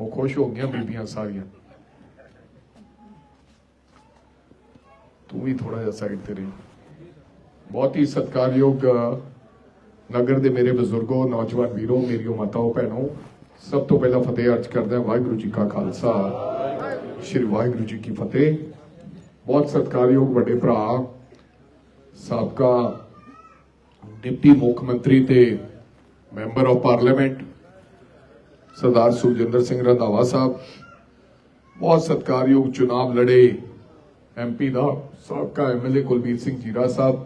ਉਹ ਖੁਸ਼ ਹੋ ਗਈਆਂ ਬੀਬੀਆਂ ਸਾਰੀਆਂ। ਤੂੰ ਵੀ ਥੋੜਾ ਜਿਹਾ ਸਾਈਡ ਤੇ ਰਹੀ। ਬਹੁਤ ਹੀ ਸਤਿਕਾਰਯੋਗ ਨਗਰ ਦੇ ਮੇਰੇ ਬਜ਼ੁਰਗੋ, ਨੌਜਵਾਨ ਵੀਰੋ, ਮੇਰੀਓ ਮਾਤਾਓ, ਭੈਣੋ, ਸਭ ਤੋਂ ਪਹਿਲਾਂ ਫਤਿਹ ਅਰਜ਼ ਕਰਦਾ ਵਾਹਿਗੁਰੂ ਜੀ ਕਾ ਖਾਲਸਾ, ਸ੍ਰੀ ਵਾਹਿਗੁਰੂ ਜੀ ਕੀ ਫਤਿਹ। ਬਹੁਤ ਸਤਿਕਾਰਯੋਗ ਵੱਡੇ ਭਰਾ, ਸਾਬਕਾ ਡਿਪਟੀ ਮੁੱਖ ਮੰਤਰੀ ਤੇ member of parliament Sardar Sukhjinder Singh Randhawa Sahib, ਬਹੁਤ ਸਤਿਕਾਰਯੋਗ ਚੁਣਾਵ ਲੜੇ ਐਮਪੀ ਦਾ, ਸਾਬਕਾ ਐਮਐਲਏ ਕੁਲਬੀਰ ਸਿੰਘ ਜੀਰਾ ਸਾਹਿਬ,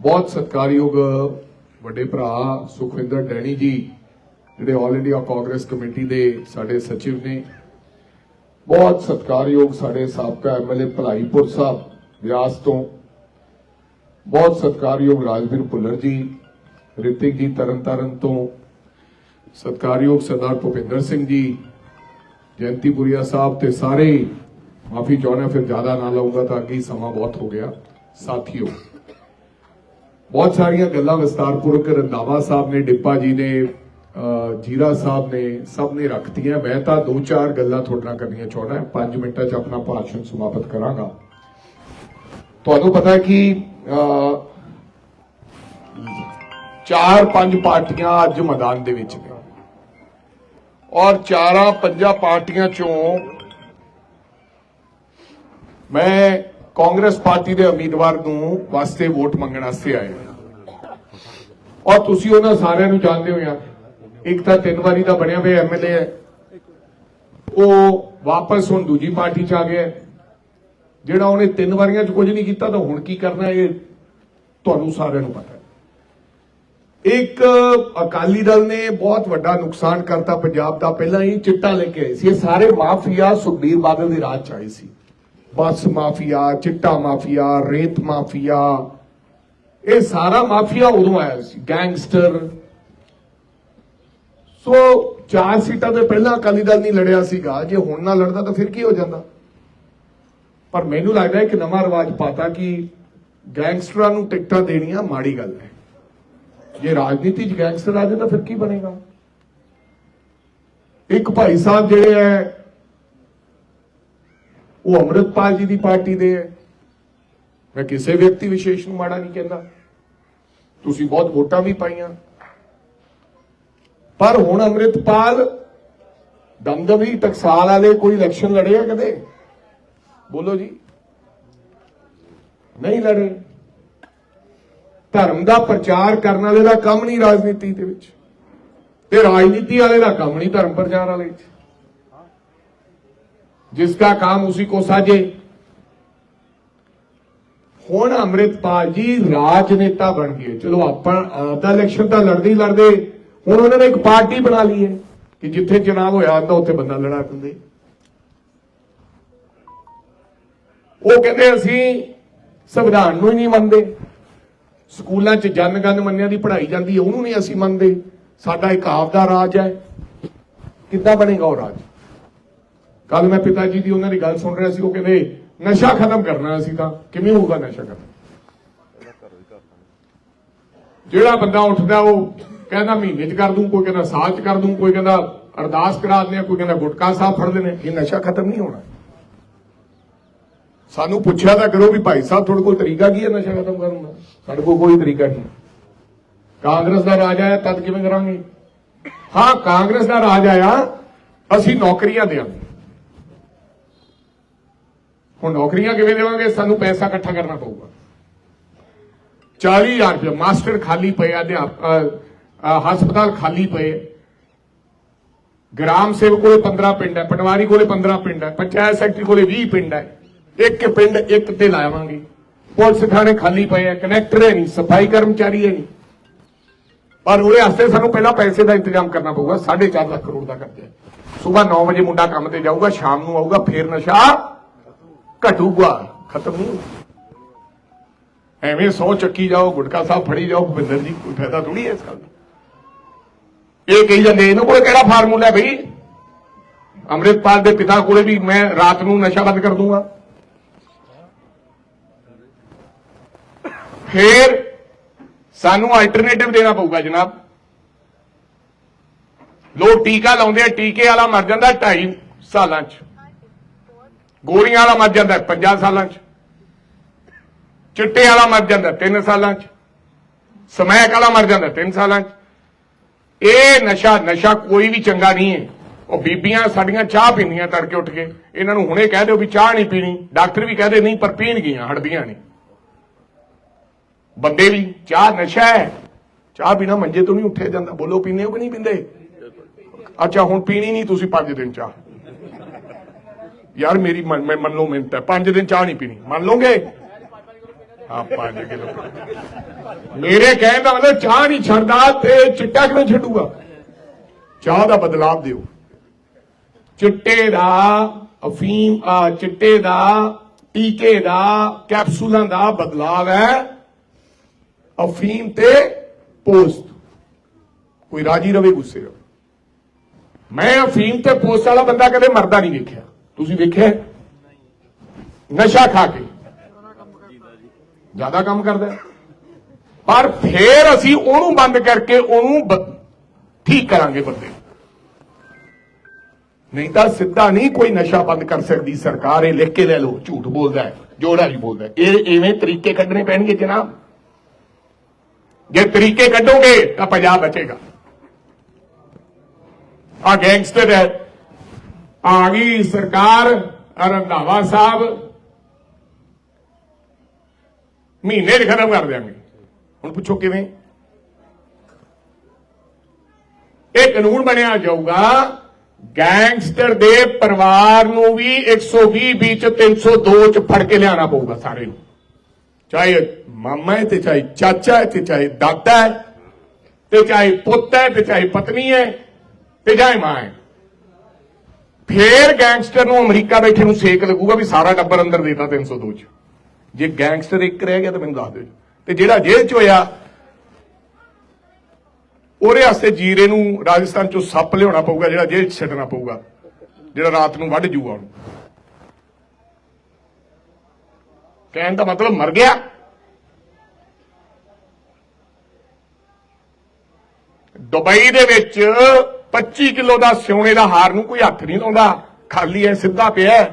ਬਹੁਤ ਸਤਿਕਾਰਯੋਗ ਵੱਡੇ ਭਰਾ ਸੁਖਵਿੰਦਰ ਡੈਣੀ ਜੀ, ਜਿਹੜੇ ਆਲ ਇੰਡੀਆ ਕਾਂਗਰਸ ਕਮੇਟੀ ਦੇ ਸਾਡੇ ਸਚਿਵ ਨੇ, ਬਹੁਤ ਸਤਿਕਾਰਯੋਗ ਸਾਡੇ ਸਾਬਕਾ ਐਮਐਲਏ ਭਲਾਈਪੁਰ ਸਾਹਿਬ ਵਿਆਸ ਤੋਂ, ਬਹੁਤ ਸਤਿਕਾਰਯੋਗ ਰਾਜਵੀਰ ਭੁੱਲਰ ਜੀ, ਰਿਤਿਕ ਜੀ ਤਰਨਤਾਰਨ ਤੋਂ ਸਤਿਕਾਰਯੋਗ ਸਰਦਾਰ ਭੁਪਿੰਦਰ ਸਿੰਘ ਜੀ ਜਯੰਤੀਪੁਰੀਆ ਸਾਹਿਬ ਤੇ ਸਾਰੇ ਮਾਫੀ ਚਾਹੁੰਦਾ ਫਿਰ ਜ਼ਿਆਦਾ ਨਾ ਲਊਂਗਾ ਤਾਂ ਅੱਗੇ ਸਮਾਂ ਬਹੁਤ ਹੋ ਗਿਆ। ਸਾਥੀਓ ਬਹੁਤ ਸਾਰੀਆਂ ਗੱਲਾਂ ਵਿਸਤਾਰਪੂਰਵਕ ਰੰਦਾਵਾ ਸਾਹਿਬ ਨੇ ਡਿੱਪਾ ਜੀ ਨੇ ਜੀਰਾ ਸਾਹਿਬ ਨੇ ਸਭ ਨੇ ਰੱਖਤੀਆਂ। ਮੈਂ ਤਾਂ ਦੋ ਚਾਰ ਗੱਲਾਂ ਤੁਹਾਡੇ ਨਾਲ ਕਰਨੀਆਂ ਚਾਹੁੰਦਾ 5 ਮਿੰਟਾਂ 'ਚ ਆਪਣਾ ਭਾਸ਼ਣ ਸਮਾਪਤ ਕਰਾਂਗਾ। ਤੁਹਾਨੂੰ ਪਤਾ ਹੈ ਕਿ ਅਹ, ਚਾਰ ਪੰਜ ਪਾਰਟੀਆਂ ਅੱਜ ਮੈਦਾਨ ਦੇ ਵਿੱਚ ਨੇ। ਔਰ ਚਾਰਾਂ ਪੰਜਾਂ ਪਾਰਟੀਆਂ ਚੋਂ ਮੈਂ ਕਾਂਗਰਸ ਪਾਰਟੀ ਦੇ ਉਮੀਦਵਾਰ ਨੂੰ ਵਾਸਤੇ ਵੋਟ ਮੰਗਣ ਵਾਸਤੇ ਆਇਆ ਔਰ ਤੁਸੀਂ ਉਹਨਾਂ ਸਾਰਿਆਂ ਨੂੰ ਜਾਣਦੇ ਹੋ ਯਾਰ ਇੱਕ ਤਾਂ ਤਿੰਨ ਵਾਰੀ ਦਾ ਬਣਿਆ ਹੋਇਆ ਐਮਐਲਏ ਹੈ। ਉਹ ਵਾਪਸ ਹੁਣ ਦੂਜੀ ਪਾਰਟੀ ਚ ਆ ਗਿਆ ਜਿਹੜਾ ਉਹਨੇ ਤਿੰਨ ਵਾਰੀਆਂ ਚ ਕੁਝ ਨਹੀਂ ਕੀਤਾ ਤਾਂ ਹੁਣ ਕੀ ਕਰਨਾ ਇਹ ਤੁਹਾਨੂੰ ਸਾਰਿਆਂ ਨੂੰ ਪਤਾ ਇੱਕ ਅਕਾਲੀ ਦਲ ਨੇ ਬਹੁਤ ਵੱਡਾ ਨੁਕਸਾਨ ਕਰਤਾ ਪੰਜਾਬ ਦਾ। ਪਹਿਲਾਂ ਹੀ ਚਿੱਟਾ ਲੈ ਕੇ ਆਏ ਸੀ। ਇਹ ਸਾਰੇ ਮਾਫੀਆ ਸੁਖਬੀਰ ਬਾਦਲ ਦੇ ਰਾਜ ਚ ਆਏ ਸੀ। ਬੱਸ ਮਾਫੀਆ, ਚਿੱਟਾ ਮਾਫੀਆ, ਰੇਤ ਮਾਫੀਆ, ਇਹ ਸਾਰਾ ਮਾਫੀਆ ਉਦੋਂ ਆਇਆ ਸੀ। ਗੈਂਗਸਟਰ। ਸੋ ਚਾਰ ਸੀਟਾਂ ਤੇ ਪਹਿਲਾਂ ਅਕਾਲੀ ਦਲ ਨਹੀਂ ਲੜਿਆ ਸੀਗਾ। ਜੇ ਹੁਣ ਨਾ ਲੜਦਾ ਤਾਂ ਫਿਰ ਕੀ ਹੋ ਜਾਂਦਾ? ਪਰ ਮੈਨੂੰ ਲੱਗਦਾ ਹੈ ਕਿ ਨਵਾਂ ਰਿਵਾਜ ਪਾਤਾ ਕਿ ਗੈਂਗਸਟਰਾਂ ਨੂੰ ਟਿਕਟਾਂ ਦੇਣੀਆਂ ਮਾੜੀ ਗੱਲ ਹੈ। ਜੇ ਰਾਜਨੀਤੀ 'ਚ ਗੈਂਗਸਟਰ ਆ ਜਾਏ ਤਾਂ ਫਿਰ ਕੀ ਬਣੇਗਾ? ਇੱਕ ਭਾਈ ਸਾਹਿਬ ਜਿਹੜੇ ਹੈ ਉਹ ਅੰਮ੍ਰਿਤਪਾਲ ਜੀ ਦੀ ਪਾਰਟੀ ਦੇ ਹੈ ਮੈਂ ਕਿਸੇ ਵਿਅਕਤੀ ਵਿਸ਼ੇਸ਼ ਨੂੰ ਮਾੜਾ ਨਹੀਂ ਕਹਿੰਦਾ। ਤੁਸੀਂ ਬਹੁਤ ਵੋਟਾਂ ਵੀ ਪਾਈਆਂ। ਪਰ ਹੁਣ ਅੰਮ੍ਰਿਤਪਾਲ ਦਮਦਮੀ ਟਕਸਾਲ ਵਾਲੇ ਕੋਈ ਇਲੈਕਸ਼ਨ ਲੜੇ ਆ ਕਦੇ? ਬੋਲੋ ਜੀ। ਨਹੀਂ ਲੜੇ। ਧਰਮ ਦਾ ਪ੍ਰਚਾਰ ਕਰਨ ਵਾਲੇ ਦਾ ਕੰਮ ਨਹੀਂ ਰਾਜਨੀਤੀ ਦੇ ਵਿੱਚ। ਤੇ ਰਾਜਨੀਤੀ ਵਾਲੇ ਦਾ ਕੰਮ ਨਹੀਂ ਧਰਮ ਪ੍ਰਚਾਰ ਵਾਲੇ ਵਿੱਚ। ਜਿਸ ਦਾ ਕੰਮ ਉਸੇ ਕੋ ਸਾਜੇ। ਹੁਣ ਅਮਰਿਤਪਾਲ ਜੀ ਰਾਜਨੇਤਾ ਬਣ ਗਏ। ਚਲੋ ਆਪਾਂ ਆਪਦਾ ਇਲੈਕਸ਼ਨ ਤਾਂ ਲੜਦੇ ਹੀ ਲੜਦੇ। ਹੁਣ ਉਹਨਾਂ ਨੇ ਇੱਕ ਪਾਰਟੀ ਬਣਾ ਲਈ ਹੈ ਕਿ ਜਿੱਥੇ ਚੋਣ ਹੋਇਆ ਆਂਦਾ ਉੱਥੇ ਬੰਦਾ ਲੜਾ ਦਿੰਦੇ। ਉਹ ਕਹਿੰਦੇ ਅਸੀਂ ਸੰਵਿਧਾਨ ਨੂੰ ਹੀ ਨਹੀਂ ਮੰਨਦੇ। ਸਕੂਲਾਂ 'ਚ ਜਨਗਣ ਮੰਨਿਆ ਦੀ ਪੜ੍ਹਾਈ ਜਾਂਦੀ ਹੈ, ਉਹਨੂੰ ਨਹੀਂ ਅਸੀਂ ਮੰਨਦੇ। ਸਾਡਾ ਇੱਕ ਆਪ ਦਾ ਰਾਜ ਹੈ। ਕਿੱਦਾਂ ਬਣੇਗਾ ਉਹ ਰਾਜ? ਕੱਲ ਮੈਂ ਪਿਤਾ ਜੀ ਦੀ ਉਹਨਾਂ ਦੀ ਗੱਲ ਸੁਣ ਰਿਹਾ ਸੀ, ਉਹ ਕਹਿੰਦੇ, ਨਸ਼ਾ ਖਤਮ ਕਰਨਾ ਅਸੀਂ ਤਾਂ। ਕਿਵੇਂ ਹੋਊਗਾ ਨਸ਼ਾ ਖਤਮ? ਜਿਹੜਾ ਬੰਦਾ ਉੱਠਦਾ, ਉਹ ਕਹਿੰਦਾ, ਮਹੀਨੇ ਚ ਕਰ ਦੂੰ, ਕੋਈ ਕਹਿੰਦਾ ਸਾਲ ਚ ਕਰ ਦੂੰ, ਕੋਈ ਕਹਿੰਦਾ ਅਰਦਾਸ ਕਰਾ ਦਿੰਦੇ ਆ, ਕੋਈ ਕਹਿੰਦਾ ਗੁਟਕਾ ਸਾਹਿਬ ਫੜ ਲੈਣੇ ਇਹ ਨਸ਼ਾ ਖਤਮ ਨਹੀਂ ਹੋਣਾ। ਸਾਨੂੰ ਪੁੱਛਿਆ ਤਾਂ ਕਰੋ ਵੀ ਭਾਈ ਸਾਹਿਬ, ਤੁਹਾਡੇ ਕੋਲ ਤਰੀਕਾ ਕੀ ਹੈ ਨਸ਼ਾ ਖਤਮ ਕਰਨ ਦਾ? ਸਾਡੇ ਕੋਲ ਕੋਈ ਤਰੀਕਾ ਨਹੀਂ। ਕਾਂਗਰਸ ਦਾ ਰਾਜ ਆਇਆ, ਤਦ ਕਿਵੇਂ ਕਰਾਂਗੇ? ਹਾਂ, ਕਾਂਗਰਸ ਦਾ ਰਾਜ ਆਇਆ, ਅਸੀਂ ਨੌਕਰੀਆਂ ਦੇਵਾਂਗੇ। ਹੁਣ ਨੌਕਰੀਆਂ ਕਿਵੇਂ ਦੇਵਾਂਗੇ? ਸਾਨੂੰ ਪੈਸਾ ਇਕੱਠਾ ਕਰਨਾ ਪਊਗਾ। 40000 ਰੁਪਏ ਮਾਸਟਰ ਖਾਲੀ ਪਏ ਅਧਿਆਪਕ ਹਸਪਤਾਲ ਖਾਲੀ ਪਏ। ਗ੍ਰਾਮ ਸੇਵਕ ਕੋਲੇ 15 ਪਿੰਡ ਹੈ, ਪਟਵਾਰੀ ਕੋਲੇ 15 ਪਿੰਡ ਹੈ, ਪੰਚਾਇਤ ਸੈਕਟਰੀ ਕੋਲੇ 20 ਪਿੰਡ ਹੈ। ਇੱਕ ਪਿੰਡ ਇੱਕ ਤੇ ਲਾਵਾਂਗੇ। ਪੁਲਿਸ ਥਾਣੇ ਖਾਲੀ ਪਏ ਆ, ਕਨੈਕਟਰ ਹੈ ਨਹੀਂ, ਸਫ਼ਾਈ ਕਰਮਚਾਰੀ ਹੈ ਨਹੀਂ। ਪਰ ਉਹਦੇ ਵਾਸਤੇ ਸਾਨੂੰ ਪਹਿਲਾਂ ਪੈਸੇ ਦਾ ਇੰਤਜ਼ਾਮ ਕਰਨਾ ਪਊਗਾ 4.5 ਲੱਖ ਕਰੋੜ ਦਾ ਕਰਜ਼ਾ ਸਵੇਰ 9 ਵਜੇ ਮੁੰਡਾ ਕੰਮ ਤੇ ਜਾਊਗਾ, ਸ਼ਾਮ ਨੂੰ ਆਊਗਾ, ਫੇਰ ਨਸ਼ਾ ਘਟੂਗਾ, ਖਤਮ ਨਹੀਂ ਐਵੇਂ ਸੌ ਚੱਕੀ ਜਾਓ, ਗੁਟਕਾ ਸਾਹਿਬ ਫੜੀ ਜਾਓ, ਭੁਪਿੰਦਰ ਜੀ, ਕੋਈ ਫਾਇਦਾ ਥੋੜੀ ਹੈ ਇਸ ਗੱਲ ਦਾ? ਇਹ ਕਹੀ ਜਾਂਦੇ, ਇਹਨੂੰ ਕੋਲ ਕਿਹੜਾ ਫਾਰਮੂਲਾ ਹੈ ਬਈ? ਅੰਮ੍ਰਿਤਪਾਲ ਦੇ ਪਿਤਾ ਕੋਲੇ ਵੀ ਮੈਂ ਰਾਤ ਨੂੰ ਨਸ਼ਾ ਬੰਦ ਕਰ ਦੂੰਗਾ। ਫੇਰ ਸਾਨੂੰ ਅਲਟਰਨੇਟਿਵ ਦੇਣਾ ਪਊਗਾ ਜਨਾਬ। ਲੋਕ ਟੀਕਾ ਲਾਉਂਦੇ ਆ, ਟੀਕੇ ਵਾਲਾ ਮਰ ਜਾਂਦਾ 2.5 ਸਾਲਾਂ 'ਚ। ਗੋਲੀਆਂ ਵਾਲਾ ਮਰ ਜਾਂਦਾ 5 ਸਾਲਾਂ 'ਚ। ਚਿੱਟੇ ਵਾਲਾ ਮਰ ਜਾਂਦਾ 3 ਸਾਲਾਂ 'ਚ। ਸਮੈਕ ਵਾਲਾ ਮਰ ਜਾਂਦਾ 3 ਸਾਲਾਂ 'ਚ। ਇਹ ਨਸ਼ਾ ਨਸ਼ਾ ਕੋਈ ਵੀ ਚੰਗਾ ਨਹੀਂ ਹੈ। ਉਹ ਬੀਬੀਆਂ ਸਾਡੀਆਂ ਚਾਹ ਪੀਂਦੀਆਂ ਤੜਕੇ ਉੱਠ ਕੇ। ਇਹਨਾਂ ਨੂੰ ਹੁਣੇ ਕਹਿ ਦਿਓ ਵੀ ਚਾਹ ਨਹੀਂ ਪੀਣੀ। ਡਾਕਟਰ ਵੀ ਕਹਦੇ ਨਹੀਂ, ਪਰ ਪੀਣਗੀਆਂ ਹਟਦੀਆਂ ਨਹੀਂ ਬੰਦੇ ਵੀ, ਚਾਹ ਨਸ਼ਾ ਹੈ। ਚਾਹ ਬਿਨਾ ਮੰਜੇ ਤੋਂ ਨਹੀਂ ਉੱਠਿਆ ਜਾਂਦਾ। ਬੋਲੋ, ਪੀਂਦੇ ਹੋ ਕਿ ਨਹੀਂ ਪੀਂਦੇ? ਅੱਛਾ, ਹੁਣ ਪੀਣੀ ਨਹੀਂ, ਤੁਸੀਂ 5 ਦਿਨ ਚਾਹ। ਯਾਰ, ਮੇਰੀ ਮੰਨ- ਮੈਂ, ਮੰਨ ਲਓ ਮਿੰਟ ਹੈ। 5 ਦਿਨ ਚਾਹ ਨਹੀਂ ਪੀਣੀ। ਮੰਨ ਲਓਗੇ? ਹਾਂ 5 ਕਿਲੋ ਮੇਰੇ ਕਹਿਣ ਦਾ ਮਤਲਬ ਚਾਹ ਨਹੀਂ ਛੱਡਦਾ ਤੇ ਚਿੱਟਾ ਕਿਵੇਂ ਛੱਡੂਗਾ? ਚਾਹ ਦਾ ਬਦਲਾਵ ਦਿਓ। ਚਿੱਟੇ ਦਾ ਅਫੀਮ ਚਿੱਟੇ ਦਾ ਟੀਕੇ ਦਾ ਕੈਪਸੂਲਾਂ ਦਾ ਬਦਲਾਵ ਹੈ। ਅਫੀਮ ਤੇ ਪੋਸਟ ਕੋਈ ਰਾਜੀ ਰਵੇ ਗੁੱਸੇ ਰਵੇ ਮੈਂ ਅਫੀਮ ਤੇ ਪੋਸਟ ਵਾਲਾ ਬੰਦਾ ਕਦੇ ਮਰਦਾ ਨਹੀਂ ਵੇਖਿਆ। ਤੁਸੀਂ ਵੇਖਿਆ ਨਸ਼ਾ ਖਾ ਕੇ। ਜ਼ਿਆਦਾ ਕੰਮ ਕਰਦਾ ਪਰ ਫੇਰ ਅਸੀਂ ਉਹਨੂੰ ਬੰਦ ਕਰਕੇ ਉਹਨੂੰ ਠੀਕ ਕਰਾਂਗੇ ਬੰਦੇ। ਨਹੀਂ ਤਾਂ ਸਿੱਧਾ ਨਹੀਂ ਕੋਈ ਨਸ਼ਾ ਬੰਦ ਕਰ ਸਕਦੀ ਸਰਕਾਰ, ਇਹ ਲਿਖ ਕੇ ਲੈ ਲਓ, ਝੂਠ ਬੋਲਦਾ ਹੈ, ਜੋੜਾ ਨਹੀਂ ਬੋਲਦਾ। ਇਹ ਐਵੇਂ ਤਰੀਕੇ ਕੱਢਣੇ ਪੈਣਗੇ ਜਨਾਬ। ਜੇ ਤਰੀਕੇ ਕੱਢੋਗੇ ਤਾਂ ਪੰਜਾਬ ਬਚੇਗਾ। ਆ ਗੈਂਗਸਟਰ ਹੈ। ਆ ਗਈ ਸਰਕਾਰ, ਰੰਧਾਵਾ ਸਾਹਿਬ। ਮਹੀਨੇ 'ਚ ਖਤਮ ਕਰ ਦਿਆਂਗੇ। ਹੁਣ ਪੁੱਛੋ ਕਿਵੇਂ? ਇਹ ਕਾਨੂੰਨ ਬਣਿਆ ਜਾਊਗਾ ਗੈਂਗਸਟਰ ਦੇ ਪਰਿਵਾਰ ਨੂੰ ਵੀ 120 ਵਿੱਚ 302 ਚ ਫੜ ਕੇ ਲਿਆਣਾ ਪਊਗਾ ਸਾਰੇ ਨੂੰ। ਚਾਹੇ ਮਾਮਾ ਹੈ ਤੇ ਚਾਹੇ ਚਾਚਾ ਹੈ ਤੇ ਚਾਹੇ ਦਾਦਾ ਹੈ ਤੇ ਚਾਹੇ ਪੁੱਤ ਹੈ ਤੇ ਚਾਹੇ ਪਤਨੀ ਹੈ ਤੇ ਚਾਹੇ ਮਾਂ ਹੈ। ਫੇਰ ਗੈਂਗਸਟਰ ਨੂੰ ਅਮਰੀਕਾ ਬੈਠੇ ਨੂੰ ਸੇਕ ਲੱਗੂਗਾ ਵੀ ਸਾਰਾ ਟੱਬਰ ਅੰਦਰ ਦੇਤਾ 302 ਚ। ਜੇ ਗੈਂਗਸਟਰ ਇੱਕ ਰਹਿ ਗਿਆ ਤਾਂ ਮੈਨੂੰ ਦੱਸ ਦਿਓ ਤੇ ਜਿਹੜਾ ਜੇਲ੍ਹ ਚ ਹੋਇਆ, ਉਹਦੇ ਵਾਸਤੇ ਜੀਰੇ ਨੂੰ ਰਾਜਸਥਾਨ ਚੋਂ ਸੱਪ ਲਿਆਉਣਾ ਪਊਗਾ, ਜਿਹੜਾ ਜੇਲ੍ਹ ਚ ਛੱਡਣਾ ਪਊਗਾ, ਜਿਹੜਾ ਰਾਤ ਨੂੰ ਵੱਢ ਜੂਗਾ ਉਹਨੂੰ। ਕਹਿਣ ਦਾ ਮਤਲਬ ਮਰ ਗਿਆ। ਦੁਬਈ ਦੇ ਵਿੱਚ 25 ਕਿਲੋ ਦਾ ਸਿਉਣੇ ਦਾ ਹਾਰ ਨੂੰ ਕੋਈ ਹੱਥ ਨਹੀਂ ਲਾਉਂਦਾ। ਖਾਲੀ ਐ ਸਿੱਧਾ ਪਿਆ ਹੈ।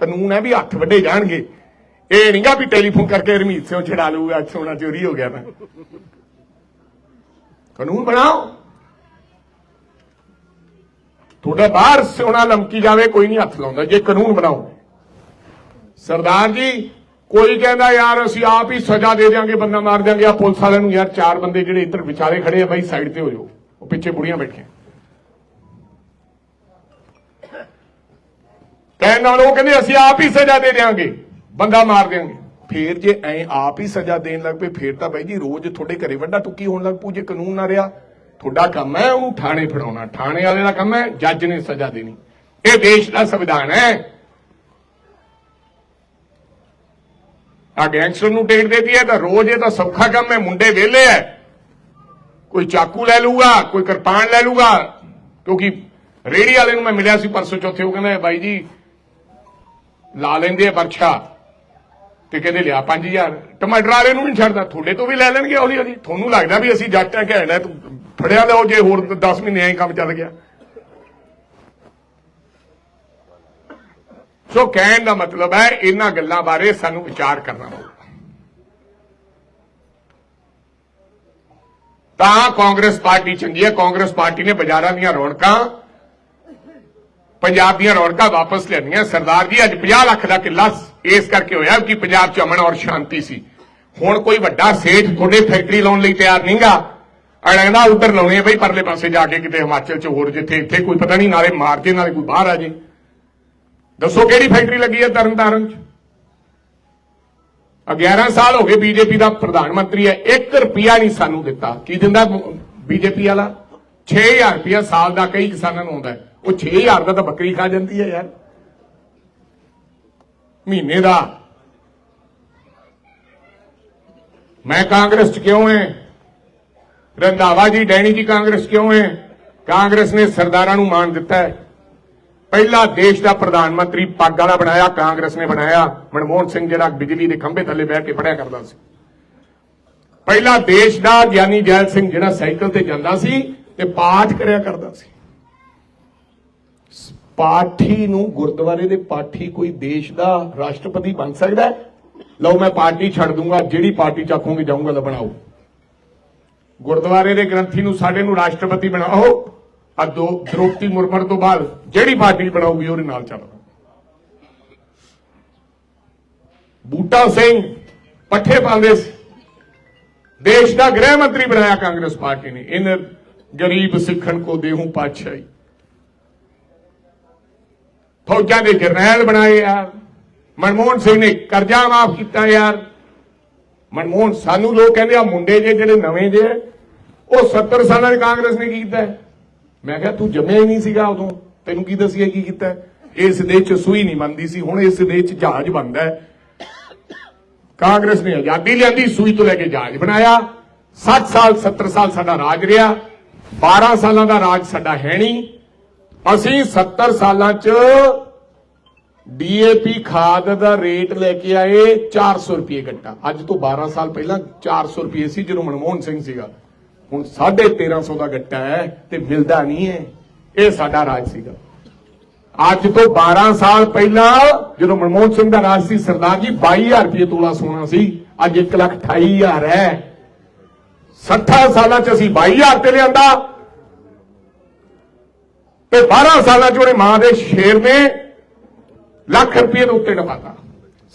ਕਾਨੂੰਨ ਹੈ ਵੀ ਹੱਥ ਵੱਡੇ ਜਾਣਗੇ। ਇਹ ਨਹੀਂਗਾ ਵੀ ਟੈਲੀਫੋਨ ਕਰਕੇ ਰਮੀਤ ਸਿੰਘ ਛਡਾ ਲਊਗਾ ਸੋਨਾ ਚੋਰੀ ਹੋ ਗਿਆ ਤਾਂ। ਕਾਨੂੰਨ ਬਣਾਓ। ਤੁਹਾਡੇ ਬਾਹਰ ਸੋਨਾ ਲਮਕੀ ਜਾਵੇ, ਕੋਈ ਨਹੀਂ ਹੱਥ ਲਾਉਂਦਾ। ਜੇ ਕਾਨੂੰਨ ਬਣਾਓ। ਸਰਦਾਰ ਜੀ ਕੋਈ ਕਹਿੰਦਾ ਯਾਰ ਅਸੀਂ ਆਪ ਹੀ ਸਜ਼ਾ ਦੇ ਦਿਆਂਗੇ, ਬੰਦਾ ਮਾਰ ਦਿਆਂਗੇ। ਆ ਪੁਲਿਸ ਵਾਲਿਆਂ ਨੂੰ ਯਾਰ ਚਾਰ ਬੰਦੇ ਜਿਹੜੇ ਇੱਧਰ ਵਿਚਾਰੇ ਖੜੇ ਆ, ਬਾਈ ਸਾਈਡ ਤੇ ਹੋ ਜਾਓ। ਉਹ ਪਿੱਛੇ ਬੁੜੀਆਂ ਬੈਠੀਆਂ। ਕਹਿਣ ਨਾਲ ਉਹ ਕਹਿੰਦੇ, ਅਸੀਂ ਆਪ ਹੀ ਸਜ਼ਾ ਦੇ ਦਿਆਂਗੇ, ਬੰਦਾ ਮਾਰ ਦਿਆਂਗੇ। ਫੇਰ ਜੇ ਐ ਆਪ ਹੀ ਸਜ਼ਾ ਦੇਣ ਲੱਗ ਪਏ, ਫੇਰ ਤਾਂ ਬਾਈ ਜੀ ਰੋਜ਼ ਤੁਹਾਡੇ ਘਰੇ ਵੱਡਾ ਟੁੱਕੀ ਹੋਣ ਲੱਗ ਪੂ ਜੇ ਕਾਨੂੰਨ ਨਾ ਰਿਹਾ। ਤੁਹਾਡਾ ਕੰਮ ਹੈ ਉਹਨੂੰ ਥਾਣੇ ਫੜਾਉਣਾ। ਥਾਣੇ ਵਾਲੇ ਦਾ ਕੰਮ ਹੈ, ਜੱਜ ਨੇ ਸਜ਼ਾ ਦੇਣੀ। ਇਹ ਦੇਸ਼ ਦਾ ਸੰਵਿਧਾਨ ਹੈ। ਆ ਗੈਂਗਸਟਰ ਨੂੰ ਟਿਕਟ ਦੇਤੀ ਹੈ ਤਾਂ ਰੋਜ਼ ਇਹ ਤਾਂ ਸੌਖਾ ਕੰਮ ਹੈ, ਮੁੰਡੇ ਵਿਹਲੇ ਹੈ। ਕੋਈ ਚਾਕੂ ਲੈ ਲੂਗਾ ਕੋਈ ਕਿਰਪਾਨ ਲੈ ਲੂਗਾ ਕਿਉਂਕਿ ਰੇੜੀ ਵਾਲੇ ਨੂੰ ਮੈਂ ਮਿਲਿਆ ਸੀ ਪਰਸੋਂ ਚੌਥੇ, ਉਹ ਕਹਿੰਦਾ, ਬਾਈ ਜੀ, ਲਾ ਲੈਂਦੇ ਆ ਪਰਛਾ ਤੇ ਕਹਿੰਦੇ, ਲਿਆ 5000 ਟਮਾਟਰ ਵਾਲੇ ਨੂੰ ਨਹੀਂ ਛੱਡਦਾ, ਤੁਹਾਡੇ ਤੋਂ ਵੀ ਲੈ ਲੈਣਗੇ ਹੌਲੀ ਹੌਲੀ। ਤੁਹਾਨੂੰ ਲੱਗਦਾ ਵੀ ਅਸੀਂ ਜੱਟਾਂ ਘੈਂਡਾ ਤੂੰ ਫੜਿਆ ਲਓ ਜੇ ਹੋਰ 10 ਮਹੀਨੇ ਐਂ ਕੰਮ ਚੱਲ ਗਿਆ। ਸੋ ਕਹਿਣ ਦਾ ਮਤਲਬ ਹੈ, ਇਹਨਾਂ ਗੱਲਾਂ ਬਾਰੇ ਸਾਨੂੰ ਵਿਚਾਰ ਕਰਨਾ ਪਊਗਾ। ਤਾਂ ਕਾਂਗਰਸ ਪਾਰਟੀ ਚੰਗੀ ਹੈ, ਕਾਂਗਰਸ ਪਾਰਟੀ ਨੇ ਬਾਜ਼ਾਰਾਂ ਦੀਆਂ ਰੌਣਕਾਂ, ਪੰਜਾਬ ਦੀਆਂ ਰੌਣਕਾਂ ਵਾਪਸ ਲੈਣੀਆਂ ਸਰਦਾਰ ਜੀ, ਅੱਜ 50 ਲੱਖ ਦਾ ਕਿੱਲਾ ਇਸ ਕਰਕੇ ਹੋਇਆ ਕਿ ਪੰਜਾਬ 'ਚ ਅਮਨ ਔਰ ਸ਼ਾਂਤੀ ਸੀ। ਹੁਣ ਕੋਈ ਵੱਡਾ ਸੇਠ ਤੁਹਾਡੇ ਫੈਕਟਰੀ ਲਾਉਣ ਲਈ ਤਿਆਰ ਨਹੀਂਗਾ ਅੜੰਦਾ ਉੱਧਰ ਲਾਉਣੇ ਆ ਬਈ, ਪਰਲੇ ਪਾਸੇ ਜਾ ਕੇ ਕਿਤੇ ਹਿਮਾਚਲ 'ਚ ਹੋਰ ਜਿੱਥੇ, ਇੱਥੇ ਕੋਈ ਪਤਾ ਨਹੀਂ ਨਾਲੇ ਮਾਰ ਜੇ ਨਾਲੇ ਕੋਈ ਬਾਹਰ ਆ ਜੇ। ਦੱਸੋ ਕਿਹੜੀ ਫੈਕਟਰੀ ਲੱਗੀ ਹੈ ਤਰਨਤਾਰਨ 'ਚ? ਆ 11 ਸਾਲ ਹੋ ਗਏ ਬੀਜੇਪੀ ਦਾ ਪ੍ਰਧਾਨ ਮੰਤਰੀ ਹੈ 1 ਰੁਪਿਆ ਨਹੀਂ ਸਾਨੂੰ ਦਿੱਤਾ। ਕੀ ਦਿੰਦਾ ਬੀਜੇਪੀ ਵਾਲਾ? 6000 ਰੁਪਿਆ ਸਾਲ ਦਾ ਕਈ ਕਿਸਾਨਾਂ ਨੂੰ ਆਉਂਦਾ ਹੈ। ਉਹ 6000 ਦਾ ਤਾਂ ਬੱਕਰੀ ਖਾ ਜਾਂਦੀ ਹੈ ਯਾਰ। ਮਹੀਨੇ ਦਾ। ਮੈਂ ਕਾਂਗਰਸ ਚ ਕਿਉਂ ਹੈ ਰੰਧਾਵਾ ਜੀ, ਡੈਣੀ ਜੀ ਕਾਂਗਰਸ ਕਿਉਂ ਹੈ ਕਾਂਗਰਸ ਨੇ ਸਰਦਾਰਾਂ ਨੂੰ ਮਾਣ ਦਿੱਤਾ ਹੈ। ਪਹਿਲਾ ਦੇਸ਼ ਦਾ ਪ੍ਰਧਾਨ ਮੰਤਰੀ ਪੱਗ ਵਾਲਾ ਬਣਾਇਆ, ਕਾਂਗਰਸ ਨੇ ਬਣਾਇਆ। ਮਨਮੋਹਨ ਸਿੰਘ ਜਿਹੜਾ ਬਿਜਲੀ ਦੇ ਖੰਭੇ ਥੱਲੇ ਬਹਿ ਕੇ ਪੜਿਆ ਕਰਦਾ ਸੀ। ਪਹਿਲਾ ਦੇਸ਼ ਦਾ ਗਿਆਨੀ ਜੈਲ ਸਿੰਘ ਜਿਹੜਾ ਸਾਈਕਲ ਤੇ ਜਾਂਦਾ ਸੀ ਤੇ ਪਾਠ ਕਰਿਆ ਕਰਦਾ ਸੀ। ਪਾਠੀ ਨੂੰ ਗੁਰਦੁਆਰੇ ਦੇ ਪਾਠੀ ਕੋਈ ਦੇਸ਼ ਦਾ ਰਾਸ਼ਟਰਪਤੀ ਬਣ ਸਕਦਾ ਹੈ? ਲਓ ਮੈਂ ਪਾਰਟੀ ਛੱਡ ਦੂੰਗਾ, ਜਿਹੜੀ ਪਾਰਟੀ ਚਾਖੋਗੇ ਜਾਊਂਗਾ ਤਾਂ ਬਣਾਓ ਗੁਰਦੁਆਰੇ ਦੇ ਗ੍ਰੰਥੀ ਨੂੰ ਸਾਡੇ ਨੂੰ ਰਾਸ਼ਟਰਪਤੀ ਬਣਾਓ। ਆ ਦੋ ਦ੍ਰੋਪਦੀ ਮੁਰਮਰ ਤੋਂ ਬਾਅਦ ਜਿਹੜੀ ਪਾਰਟੀ ਬਣਾਉਗੀ ਉਹਦੇ ਨਾਲ ਚੱਲਣਾ ਬੂਟਾ ਸਿੰਘ ਪੱਠੇ ਪਾਉਂਦੇ ਸੀ। ਦੇਸ਼ ਦਾ ਗ੍ਰਹਿ ਮੰਤਰੀ ਬਣਾਇਆ ਕਾਂਗਰਸ ਪਾਰਟੀ ਨੇ। ਇਨ ਗਰੀਬ ਸਿੱਖਣ ਕੋ ਦੇਹੂ ਪਾਤਸ਼ਾਹੀ। ਫੌਜਾਂ ਦੇ ਜਰਨੈਲ ਬਣਾਏ ਯਾਰ। ਮਨਮੋਹਨ ਸਿੰਘ ਨੇ ਕਰਜ਼ਾ ਮਾਫ ਕੀਤਾ ਯਾਰ। ਮਨਮੋਹਨ ਸਾਨੂੰ ਲੋਕ ਕਹਿੰਦੇ ਆ, ਮੁੰਡੇ ਜੇ ਜਿਹੜੇ ਨਵੇਂ ਜੇ, ਉਹ 70 ਸਾਲਾਂ ਦੀ ਕਾਂਗਰਸ ਨੇ ਕੀਤਾ? ਮੈਂ ਕਿਹਾ, ਤੂੰ ਜੰਮਿਆ ਹੀ ਨਹੀਂ ਸੀਗਾ ਉਦੋਂ। ਤੈਨੂੰ ਕੀ ਦੱਸਿਆ ਕੀ ਕੀਤਾ ਇਸ ਦੇਸ਼ ਚ ਸੂਈ ਨਹੀਂ ਬੰਦੀ ਸੀ। ਹੁਣ ਇਸ ਦੇਸ਼ ਚ ਜਹਾਜ਼ ਬਣਦਾ ਹੈ। ਕਾਂਗਰਸ ਨੇ ਆਜ਼ਾਦੀ ਲਿਆਂਦੀ, ਸੂਈ ਤੋਂ ਲੈ ਕੇ ਜਹਾਜ਼ ਬਣਾਇਆ। 60 ਸਾਲ 70 ਸਾਲ ਸਾਡਾ ਰਾਜ ਰਿਹਾ। 12 ਸਾਲਾਂ ਦਾ ਰਾਜ ਸਾਡਾ ਹੈ ਨਹੀਂ। ਅਸੀਂ 70 ਸਾਲਾਂ ਚ ਡੀਏਪੀ ਖਾਦ ਦਾ ਰੇਟ ਲੈ ਕੇ ਆਏ 400 ਰੁਪਏ ਗੱਟਾ ਅੱਜ ਤੋਂ 12 ਸਾਲ ਪਹਿਲਾਂ 400 ਰੁਪਏ ਸੀ ਜਦੋਂ ਮਨਮੋਹਨ ਸਿੰਘ ਸੀਗਾ। ਹੁਣ 1350 ਦਾ ਗੱਟਾ ਹੈ ਤੇ ਮਿਲਦਾ ਨਹੀਂ ਹੈ। ਇਹ ਸਾਡਾ ਰਾਜ ਸੀਗਾ। ਅੱਜ ਤੋਂ 12 ਸਾਲ ਪਹਿਲਾਂ ਜਦੋਂ ਮਨਮੋਹਨ ਸਿੰਘ ਦਾ ਰਾਜ ਸੀ, ਸਰਦਾਰ ਜੀ 22000 ਰੁਪਏ ਤੋਲਾ ਸੋਨਾ ਸੀ। ਅੱਜ 128000 ਹੈ। 60 ਸਾਲਾਂ ਚ ਅਸੀਂ 22000 ਤੇ ਲਿਆਂਦਾ। ਤੇ 12 ਸਾਲਾਂ ਚ ਉਹਨੇ ਮਾਂ ਦੇ ਸ਼ੇਰ ਨੇ ਲੱਖ ਰੁਪਏ ਦੇ ਉੱਤੇ ਡਬਾਤਾ।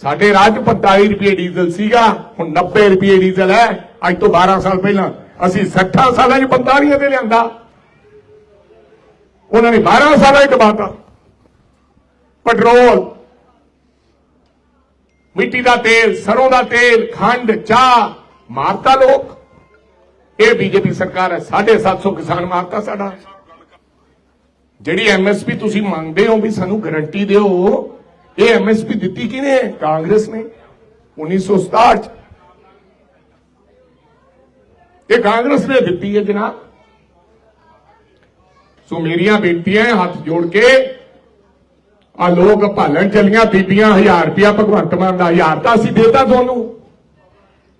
ਸਾਡੇ ਰਾਜ 45 ਰੁਪਏ ਡੀਜ਼ਲ ਸੀਗਾ, ਹੁਣ 90 ਰੁਪਏ ਡੀਜ਼ਲ ਹੈ। ਅੱਜ ਤੋਂ 12 ਸਾਲ ਪਹਿਲਾਂ ਅਸੀਂ 60 ਸਾਲਾਂ ਚ 45 ਤੇ ਲਿਆਂਦਾ। ਉਹਨਾਂ ਨੇ 12 ਸਾਲਾਂ ਚ ਦਬਾਤਾ। ਪੈਟਰੋਲ, ਮਿੱਟੀ ਦਾ ਤੇਲ, ਸਰੋਂ ਦਾ ਤੇਲ, ਖੰਡ, ਚਾਹ, ਮਾਰਤਾ ਲੋਕ। ਇਹ ਬੀਜੇਪੀ ਸਰਕਾਰ ਹੈ 750 ਕਿਸਾਨ ਮਾਰਤਾ ਸਾਡਾ। ਜਿਹੜੀ ਐਮਐਸਪੀ ਤੁਸੀਂ ਮੰਗਦੇ ਹੋ ਵੀ ਸਾਨੂੰ ਗਾਰੰਟੀ ਦਿਓ, ਇਹ ਐਮਐਸਪੀ ਦਿੱਤੀ ਕਿਹਨੇ? ਕਾਂਗਰਸ ਨੇ। 1967 ਚ ਇਹ ਕਾਂਗਰਸ ਨੇ ਦਿੱਤੀ ਹੈ ਜਨਾਬ। ਸੋ ਮੇਰੀਆਂ ਬੇਨਤੀਆਂ ਹੱਥ ਜੋੜ ਕੇ ਆ ਲੋਕ ਭਾਲਣ ਚਲੀਆਂ, ਬੀਬੀਆਂ 1000 ਰੁਪਿਆ ਭਗਵੰਤ ਮਾਨ ਦਾ 1000 ਤਾਂ ਅਸੀਂ ਦੇਤਾ ਤੁਹਾਨੂੰ।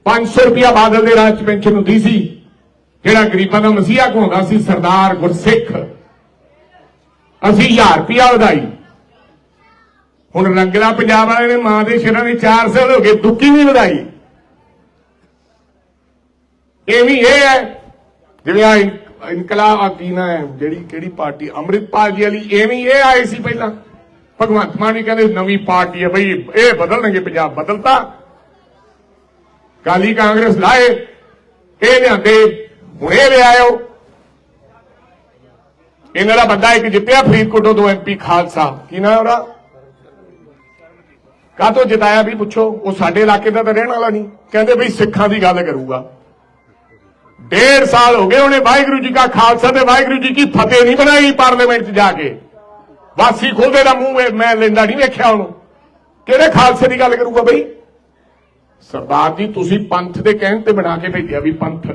500 ਰੁਪਿਆ ਬਾਦਲ ਦੇ ਰਾਜ ਪੈਨਸ਼ਨ ਹੁੰਦੀ ਸੀ। ਜਿਹੜਾ ਗਰੀਬਾਂ ਦਾ ਮਸੀਹਾ ਕਹਾਉਂਦਾ ਸੀ, ਸਰਦਾਰ ਗੁਰਸਿੱਖ। ਅਸੀਂ 1000 ਰੁਪਿਆ ਵਧਾਈ। ਹੁਣ ਰੰਗਲਾ ਪੰਜਾਬ ਵਾਲੇ ਨੇ ਮਾਂ ਦੇ ਸ਼ਰਾਂ ਦੇ 4 ਸਾਲ ਹੋ ਗਏ ਦੁੱਕੀ ਨਹੀਂ ਵਧਾਈ। ਇਹ ਵੀ ਇਹ ਹੈ ਜਿਵੇਂ ਇਨਕਲਾਬ ਆ, ਕੀ ਨਾ ਹੈ, ਜਿਹੜੀ, ਕਿਹੜੀ ਪਾਰਟੀ ਅੰਮ੍ਰਿਤਪਾਲ ਜੀ ਵਾਲੀ, ਐਵੇਂ ਹੀ ਇਹ ਆਏ ਸੀ ਪਹਿਲਾਂ। ਭਗਵੰਤ ਮਾਨ ਵੀ ਕਹਿੰਦੇ ਨਵੀਂ ਪਾਰਟੀ ਹੈ ਬਈ, ਇਹ ਬਦਲਣਗੇ ਪੰਜਾਬ, ਬਦਲਤਾ। ਕਾਲੀ ਕਾਂਗਰਸ ਲਾਏ, ਇਹ ਲਿਆਂਦੇ, ਹੁਣ ਇਹ ਲਿਆਇਓ ਇਹਨਾਂ ਦਾ ਬੰਦਾ ਇੱਕ ਜਿੱਤਿਆ ਫਰੀਦਕੋਟੋਂ ਤੋਂ ਐਮਪੀ ਖਾਲਸਾ। ਕੀ ਨਾਮ ਉਹਦਾ? ਕਾਹ ਤੋਂ ਜਿਤਾਇਆ ਵੀ ਪੁੱਛੋ, ਉਹ ਸਾਡੇ ਇਲਾਕੇ ਦਾ ਤਾਂ ਰਹਿਣ ਵਾਲਾ ਨਹੀਂ। ਕਹਿੰਦੇ ਬਈ ਸਿੱਖਾਂ ਦੀ ਗੱਲ ਕਰੂਗਾ। ਡੇਢ ਸਾਲ ਹੋ ਗਏ ਉਹਨੇ ਵਾਹਿਗੁਰੂ ਜੀ ਕਾ ਖਾਲਸਾ ਤੇ ਵਾਹਿਗੁਰੂ ਜੀ ਕੀ ਫਤਿਹ ਨਹੀਂ ਬਣਾਈ ਪਾਰਲੀਮੈਂਟ 'ਚ ਜਾ ਕੇ। ਵਾਸੀ ਖੋਲਦੇ ਦਾ ਮੂੰਹ ਮੈਂ ਲੈਂਦਾ ਨਹੀਂ ਵੇਖਿਆ ਉਹਨੂੰ। ਕਿਹੜੇ ਖਾਲਸੇ ਦੀ ਗੱਲ ਕਰੂਗਾ ਬਈ? ਸਰਦਾਰ ਜੀ, ਤੁਸੀਂ ਪੰਥ ਦੇ ਕਹਿਣ ਤੇ ਬਣਾ ਕੇ ਭੇਜਿਆ ਵੀ ਪੰਥ।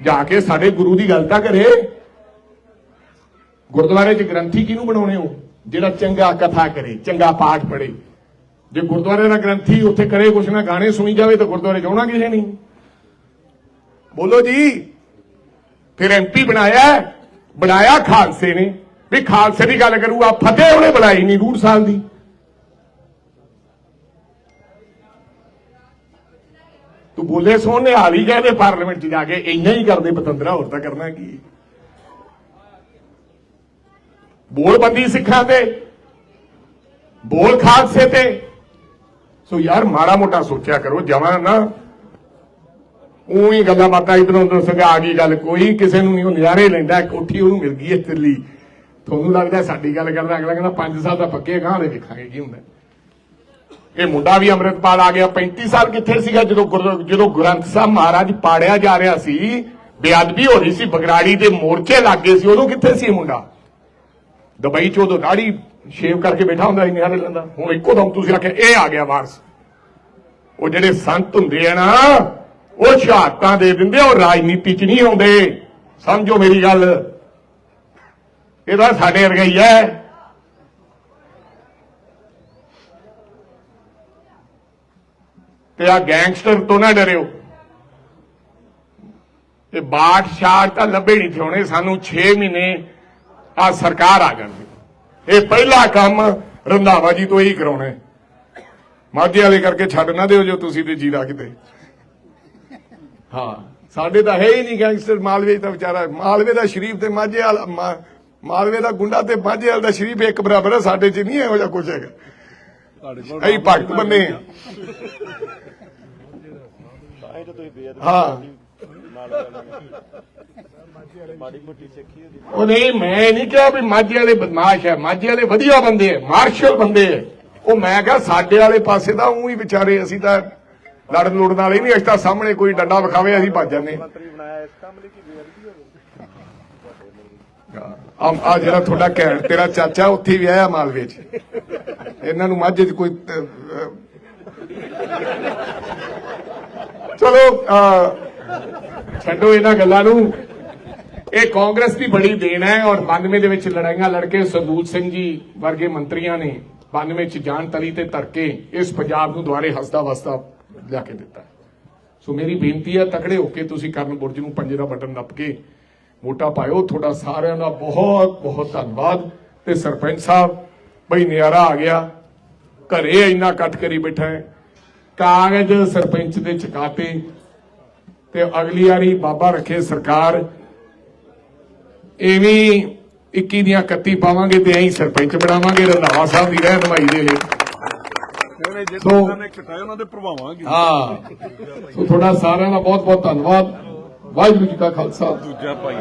ਜਾ ਕੇ ਸਾਡੇ ਗੁਰੂ ਦੀ ਗੱਲ ਤਾਂ ਕਰੇ। ਗੁਰਦੁਆਰੇ 'ਚ ਗ੍ਰੰਥੀ ਕਿਹਨੂੰ ਬਣਾਉਣੇ ਹੋ? ਜਿਹੜਾ ਚੰਗਾ ਕਥਾ ਕਰੇ, ਚੰਗਾ ਪਾਠ ਪੜੇ ਜੇ ਗੁਰਦੁਆਰੇ ਦਾ ਗ੍ਰੰਥੀ ਉੱਥੇ ਕਰੇ, ਕੁਛ ਨਾ ਗਾਣੇ ਸੁਣੀ ਜਾਵੇ ਤਾਂ ਗੁਰਦੁਆਰੇ ਜਾਣਾ ਕਿਸੇ ਨਹੀਂ ਬੋਲੋ ਜੀ। ਫਿਰ ਐਮਪੀ ਬਣਾਇਆ ਹੈ। ਬਣਾਇਆ ਖਾਲਸੇ ਨੇ। ਵੀ ਖਾਲਸੇ ਦੀ ਗੱਲ ਕਰੂਗਾ ਫਤਿਹ ਉਹਨੇ ਬਣਾਈ ਨਹੀਂ ਡੂਢ ਸਾਲ ਦੀ। ਤੂੰ ਬੋਲੇ ਸੋਹਣੇ ਹਾਲ ਹੀ ਕਹਿੰਦੇ ਪਾਰਲੀਮੈਂਟ 'ਚ ਜਾ ਕੇ। ਇੰਨਾ ਹੀ ਕਰਦੇ ਪਤੰਦਰਾ, ਹੋਰ ਤਾਂ ਕਰਨਾ ਕੀ? ਬੋਲ ਬੰਦੀ ਸਿੱਖਾਂ ਤੇ। ਬੋਲ ਖਾਲਸੇ ਤੇ। ਸੋ ਯਾਰ ਮਾੜਾ ਮੋਟਾ ਸੋਚਿਆ ਕਰੋ ਜਮਾਂ ਨਾ। ਉਹੀ ਗੱਲਾਂ ਬਾਤਾਂ ਇਧਰੋਂ ਉਧਰੋਂ ਸਗਾ ਆ ਗਈ ਗੱਲ ਕੋਈ, ਕਿਸੇ ਨੂੰ ਨਹੀਂ ਨਜ਼ਾਰੇ ਲੈਂਦਾ ਕੋਠੀ ਉਹਨੂੰ ਮਿਲ ਗਈ ਹੈ ਤਿਰਲੀ ਤੁਹਾਨੂੰ ਲੱਗਦਾ ਸਾਡੀ ਗੱਲ ਕਰਦਾ ਅਗਲਾ ਕਹਿੰਦਾ 5 ਸਾਲ ਦਾ ਪੱਕੇ ਗਾਂ ਦੇ ਵੇਖਾਂਗੇ ਕੀ ਹੁੰਦਾ? ਇਹ ਮੁੰਡਾ ਵੀ ਅੰਮ੍ਰਿਤਪਾਲ ਆ ਗਿਆ 35 ਸਾਲ ਕਿੱਥੇ ਸੀਗਾ ਜਦੋਂ ਜਦੋਂ ਗ੍ਰੰਥ ਸਾਹਿਬ ਮਹਾਰਾਜ ਪਾੜਿਆ ਜਾ ਰਿਹਾ ਸੀ, ਬੇਅਦਬੀ ਹੋ ਰਹੀ ਸੀ, ਬਗਰਾੜੀ ਦੇ ਮੋਰਚੇ ਲੱਗੇ ਸੀ, ਉਦੋਂ ਕਿੱਥੇ ਸੀ ਇਹ ਮੁੰਡਾ? ਦੁਬਈ ਚ ਉਦੋਂ ਦਾੜੀ ਸ਼ੇਵ ਕਰਕੇ ਬੈਠਾ ਹੁੰਦਾ ਸੀ ਨਿਹਾਰੇ ਲੈਂਦਾ ਹੁਣ ਇੱਕੋ ਦਮ ਤੁਸੀਂ ਆਖਿਆ, ਇਹ ਆ ਗਿਆ ਵਾਰਸ। ਉਹ ਜਿਹੜੇ ਸੰਤ ਹੁੰਦੇ ਆ ਨਾ ਉਹ ਸ਼ਹਾਦਤਾਂ ਦੇ ਦਿੰਦੇ ਉਹ ਰਾਜਨੀਤੀ 'ਚ ਨਹੀਂ ਆਉਂਦੇ। ਸਮਝੋ ਮੇਰੀ ਗੱਲ। ਇਹਦਾ ਸਾਡੇ ਵਰਗਾ ਹੀ ਹੈ। ਤੇ ਆ ਗੈਂਗਸਟਰ ਤੋਂ ਨਾ ਡਰਿਓ। ਇਹ ਬਾਟ ਸ਼ਾਟ ਤਾਂ ਲੱਭੇ ਨਹੀਂ ਥੋਣੇ ਸਾਨੂੰ 6 ਮਹੀਨੇ ਆ ਸਰਕਾਰ ਆ ਜਾਂਦੀ। ਇਹ ਪਹਿਲਾ ਕੰਮ ਰੰਧਾਵਾ ਜੀ ਤੋਂ ਹੀ ਕਰਾਉਣਾ ਹੈ। ਮਾਝੇ ਵਾਲੇ ਕਰਕੇ ਛੱਡ ਨਾ ਦਿਓ ਜੋ ਤੁਸੀਂ ਤੇ ਜੀਰਾ ਕਿਤੇ ਹਾਂ, ਸਾਡੇ ਤਾਂ ਹੈ ਹੀ ਨਹੀਂ ਗੈਂਗਸਟਰ ਮਾਲਵੇ ਦਾ ਵਿਚਾਰਾ, ਮਾਲਵੇ ਦਾ ਸ਼ਰੀਫ ਤੇ ਮਾਝੇ ਵਾਲਾ ਮਾਲਵੇ ਦਾ ਗੁੰਡਾ ਤੇ ਮਾਝੇ ਵਾਲਾ ਦਾ ਸ਼ਰੀਫ ਇੱਕ ਬਰਾਬਰ ਹੈ ਸਾਡੇ 'ਚ ਨਹੀਂ ਇਹੋ ਜਿਹਾ ਕੁਝ ਹੈਗਾ। ਅਸੀਂ ਭਗਤ ਬੰਨੇ ਹਾਂ। ਉਹ ਨਹੀਂ, ਮੈਂ ਨਹੀਂ ਕਿਹਾ ਵੀ ਮਾਝੇ ਵਾਲੇ ਬਦਮਾਸ਼ ਹੈ, ਮਾਝੇ ਵਾਲੇ ਵਧੀਆ ਬੰਦੇ ਹੈ, ਮਾਰਸ਼ਲ ਬੰਦੇ ਹੈ। ਉਹ ਮੈਂ ਕਿਹਾ ਸਾਡੇ ਵਾਲੇ ਪਾਸੇ ਤਾਂ ਉਹੀ ਹੀ ਵਿਚਾਰੇ, ਅਸੀਂ ਤਾਂ ਲੜਨ ਲੁੜਨ ਵਾਲੇ ਨਹੀਂ ਅਸੀਂ ਤਾਂ ਸਾਹਮਣੇ ਕੋਈ ਡੰਡਾ ਵਿਖਾਵੇ ਅਸੀਂ ਭੱਜ ਜਾਂਦੇ ਆ ਆ ਜਿਹੜਾ ਤੁਹਾਡਾ ਘੈਂਟ ਤੇਰਾ ਚਾਚਾ ਉੱਥੇ ਵਿਆਹਿਆ ਮਾਲਵੇ 'ਚ ਇਹਨਾਂ ਨੂੰ ਮਾਝੇ 'ਚ ਕੋਈ ਚਲੋ ਛੱਡੋ ਇਹਨਾਂ ਗੱਲਾਂ ਨੂੰ। ਇਹ ਕਾਂਗਰਸ ਦੀ ਬੜੀ ਦੇਣ ਹੈ ਔਰ 92 ਦੇ ਵਿੱਚ ਲੜਾਈਆਂ ਲੜ ਕੇ ਸਰਦੂਲ ਸਿੰਘ ਜੀ ਵਰਗੇ ਮੰਤਰੀਆਂ ਨੇ 92 ਚ ਜਾਨ ਤਲੀ ਤੇ ਧਰ ਕੇ ਇਸ ਪੰਜਾਬ ਨੂੰ ਦੁਆਰੇ ਹੱਸਦਾ ਵਸਦਾ ਲਿਆ ਕੇ ਦਿੱਤਾ। ਸੋ ਮੇਰੀ ਬੇਨਤੀ ਹੈ ਤਕੜੇ ਹੋ ਕੇ ਤੁਸੀਂ ਕਰਨ ਬੁਰਜ ਨੂੰ ਪੰਜੇ ਦਾ ਬਟਨ ਨੱਪ ਕੇ ਵੋਟਾਂ ਪਾਇਓ। ਤੁਹਾਡਾ ਸਾਰਿਆਂ ਦਾ ਬਹੁਤ ਬਹੁਤ ਧੰਨਵਾਦ। ਤੇ ਸਰਪੰਚ ਸਾਹਿਬ, ਬਈ ਨਿਆਰਾ ਆ ਗਿਆ। ਘਰੇ ਇੰਨਾ ਕੱਟ ਕਰੀ ਬੈਠਾ ਹੈ। ਕਾਗਜ਼ ਸਰਪੰਚ ਦੇ ਚਕਾਤੇ। ਤੇ ਅਗਲੀ ਵਾਰੀ ਬਾਬਾ ਰੱਖੇ ਸਰਕਾਰ। ਐਵੇਂ 21 ਦੀਆਂ 31 ਪਾਵਾਂਗੇ ਤੇ ਐਂ ਸਰਪੰਚ ਬਣਾਵਾਂਗੇ। ਰੰਧਾਵਾ ਸਾਹਿਬ ਦੀ ਰਹਿਨਮਾਈ ਦੇ ਲਈ ਸੋ- ਉਹਨਾਂ ਨੇ ਕਟਾਏ ਉਹਨਾਂ ਦੇ ਪ੍ਰਭਾਵਾਂਗੇ ਹਾਂ। ਸੋ ਤੁਹਾਡਾ ਸਾਰਿਆਂ ਦਾ ਬਹੁਤ ਬਹੁਤ ਧੰਨਵਾਦ। ਵਾਹਿਗੁਰੂ ਜੀ ਕਾ ਖਾਲਸਾ। ਦੂਜਾ ਭਾਈ